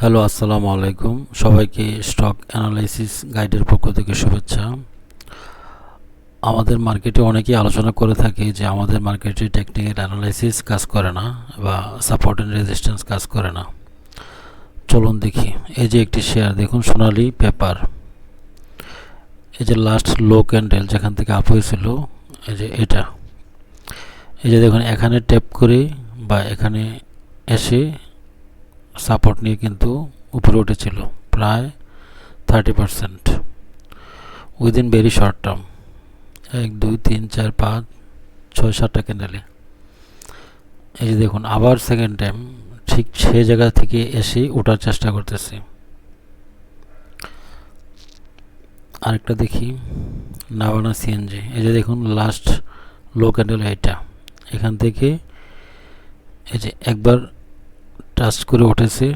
Hello, আসসালামু আলাইকুম। সবাইকে স্টক অ্যানালাইসিস গাইডের পক্ষ থেকে শুভেচ্ছা। আমাদের মার্কেটে অনেকেই আলোচনা করে থাকে যে আমাদের মার্কেটে টেকনিক্যাল অ্যানালাইসিস কাজ করে না বা সাপোর্ট অ্যান্ড রেজিস্ট্যান্স কাজ করে না। চলুন দেখি। এই যে একটি শেয়ার, দেখুন সোনালি পেপার। এই যে লাস্ট লো ক্যান্ডেল যেখান থেকে আপ হয়েছিল, এই যে এটা। এই যে দেখুন, এখানে ট্যাপ করে বা এখানে এসে সাপোর্ট নিয়ে কিন্তু উপরে উঠেছিল, প্রায় thirty percent within very short term এক, দুই, তিন, চার, পাঁচ, ছয়, সাতটা ক্যান্ডেলে এই যে দেখুন, আবার সেকেন্ড টাইম ঠিক সে জায়গা থেকে এসে ওঠার চেষ্টা করতেছি। আরেকটা দেখি নাভানা সিএনজি এই যে দেখুন লাস্ট লো ক্যান্ডেল এটা। এখান থেকে এই যে একবার টাচ করে উঠেছে।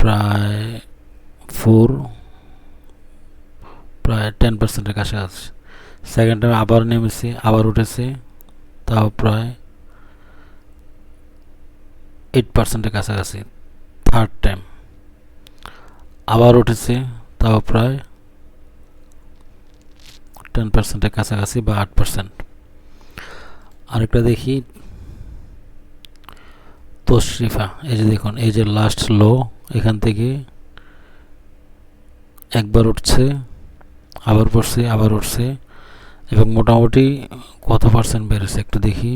প্রায় ফোর প্রায় টেন পার্সেন্টের কাছাকাছি সেকেন্ড টাইম আবার নেমেছে, আবার উঠেছে, তাও প্রায় এইট পার্সেন্টের কাছাকাছি থার্ড টাইম আবার উঠেছে, তাও প্রায় টেন পার্সেন্টের কাছাকাছি বা আট পার্সেন্ট আরেকটা দেখি তশরিফা এই যে দেখুন, এই যে লাস্ট লো এখান থেকে একবার উঠছে, আবার পড়ছে, আবার উঠছে, এবং মোটামুটি কত পার্সেন্ট বেড়েছে একটু দেখি।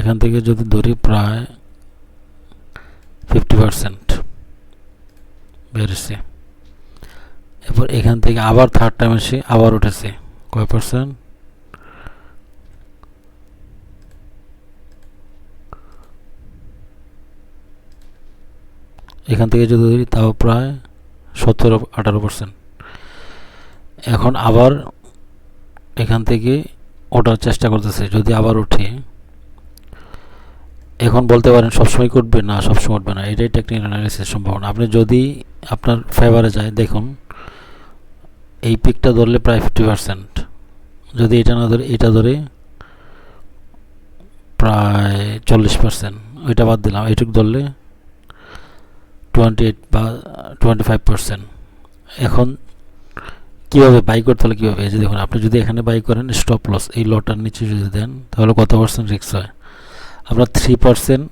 এখান থেকে যদি ধরি প্রায় ফিফটি পার্সেন্ট বেড়েছে। এরপর এখান থেকে আবার থার্ড টাইম এসে আবার উঠেছে, কয় পার্সেন্ট এখান থেকে যদি ধরি, তাও প্রায় সতেরো আঠারো পার্সেন্ট এখন আবার এখান থেকে ওঠার চেষ্টা করতেছে, যদি আবার উঠে এখন বলতে পারেন, সবসময় উঠবে না, সবসময় উঠবে না। এটাই টেকনিক্যাল অ্যানালিসিস সম্ভাবনা। আপনি যদি আপনার ফেভারে যায়, দেখুন, এই পিকটা ধরলে প্রায় ফিফটি পার্সেন্ট যদি এটা না ধরে, এটা ধরে প্রায় চল্লিশ পার্সেন্ট ওইটা বাদ দিলাম, এইটুকু ধরলে টোয়েন্টি এইট বা টোয়েন্টি ফাইভ পার্সেন্ট এখন কীভাবে বাই করতে হলে কীভাবে? এই যে দেখুন, আপনি যদি এখানে বাই করেন স্টপ লস এই লটার নিচে যদি দেন, তাহলে কত পার্সেন্ট রিক্স হয়? আপনার থ্রি পার্সেন্ট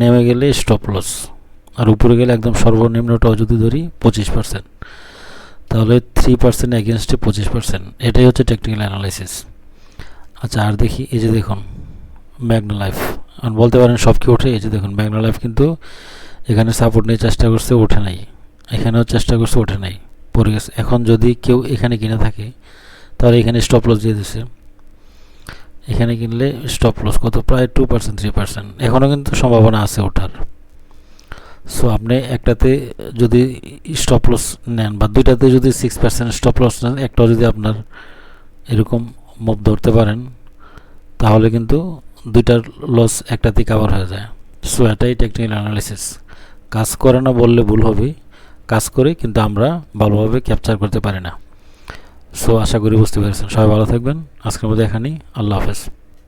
নেমে গেলে স্টপ লস আর উপরে গেলে একদম সর্বনিম্নটাও যদি ধরি, পঁচিশ পার্সেন্ট তাহলে থ্রি পার্সেন্ট এগেনস্টে পঁচিশ পার্সেন্ট এটাই হচ্ছে টেকনিক্যাল অ্যানালাইসিস আচ্ছা আর দেখি, এই যে দেখুন ম্যাগনা লাইফ বলতে পারেন সব কি ওঠে? এই যে দেখুন ম্যাগনা লাইফ কিন্তু এখানে সাপোর্ট নিয়ে চেষ্টা করছে, ওঠে নাই। এখানেও চেষ্টা করছে, ওঠে নাই। পড়ে গেছে। এখন যদি কেউ এখানে কিনে থাকে, তাহলে এখানে স্টপ লস দিয়ে দিছে। এখানে কিনলে স্টপ লস কত? প্রায় টু পার্সেন্ট থ্রি পার্সেন্ট এখনও কিন্তু সম্ভাবনা আছে ওঠার। সো আপনি একটাতে যদি স্টপ লস নেন বা দুইটাতে যদি সিক্স পার্সেন্ট স্টপ লস নেন, একটাও যদি আপনার এরকম মুভ ধরতে পারেন, তাহলে কিন্তু দুইটার লস একটাতে কাভার হয়ে যায়। সো এটাই টেকনিক্যাল অ্যানালিসিস কাজ করে না বললে ভুল হবে। কাজ করে কিন্তু আমরা ভালোভাবে ক্যাপচার করতে পারি না। সো আশা করি বুঝতে পেরেছেন। সবাই ভালো থাকবেন। আজকের মধ্যে এখানেই। আল্লাহ হাফেজ।